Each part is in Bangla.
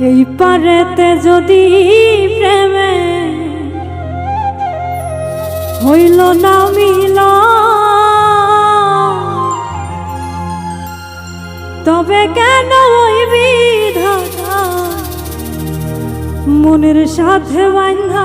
এই পারেতে যদি প্রেমে হইল না মিল তবে কেন ওই বিধাতা মনের সাথে বান্ধা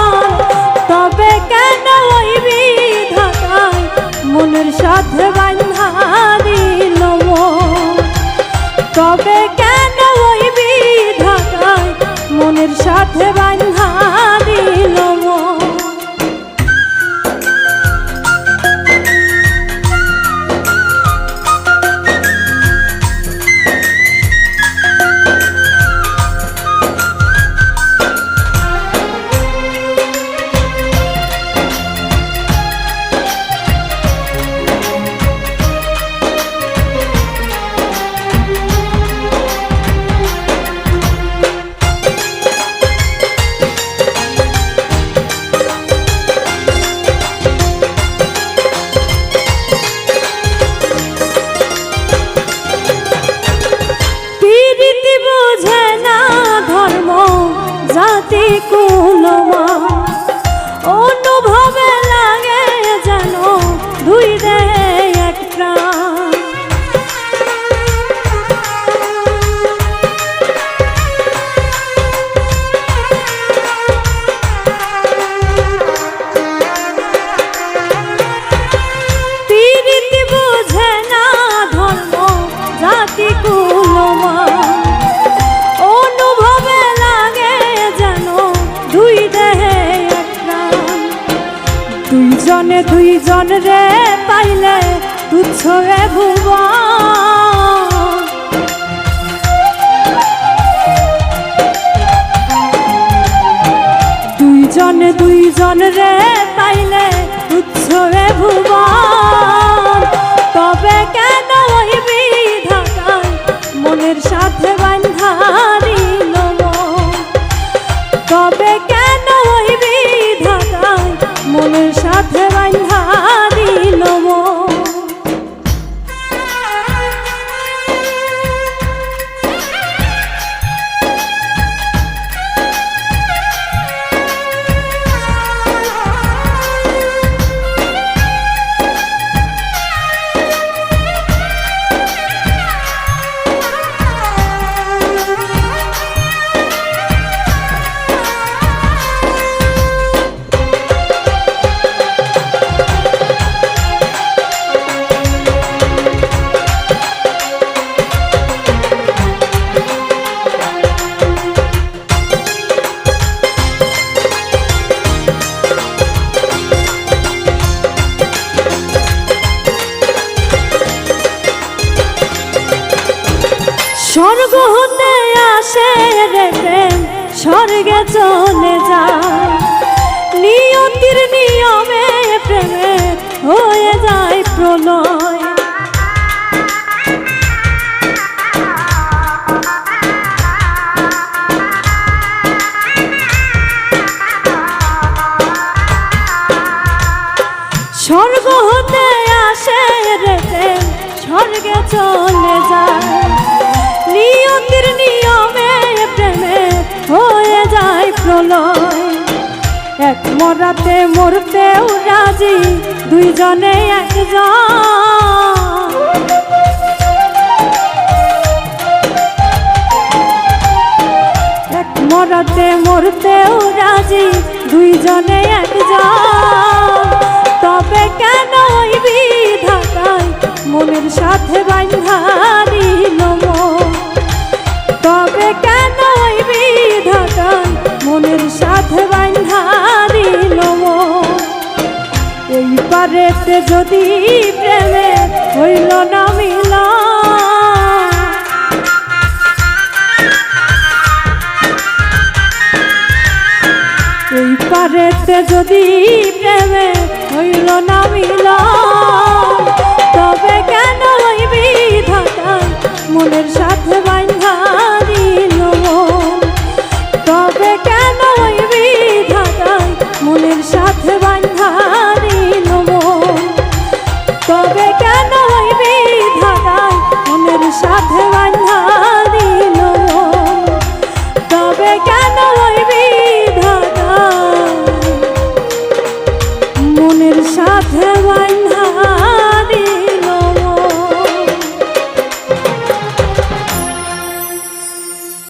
দুইজন রে পাইলে তুচ্ছ রে ভুবন স্বর্গ হতে আসে রে প্রেম, স্বর্গে চলে যায় নিয়তির নিয়মে প্রেমে হয়ে যায় প্রলয়। স্বর্গ হতে আসে রে প্রেম, স্বর্গে চলে যায়। মন্দির নিয়মে প্রেমে হয়ে যায় প্রলয়। এক মরাতে মরতেও রাজি দুইজনে একজন। এক মরাতে মরতেও রাজি দুইজনে একজন। মনের সাথে বান্ধারি নম এই পারেতে যদি প্রেমে হইল না মিল এই পারেতে যদি প্রেমে হইল না মিলা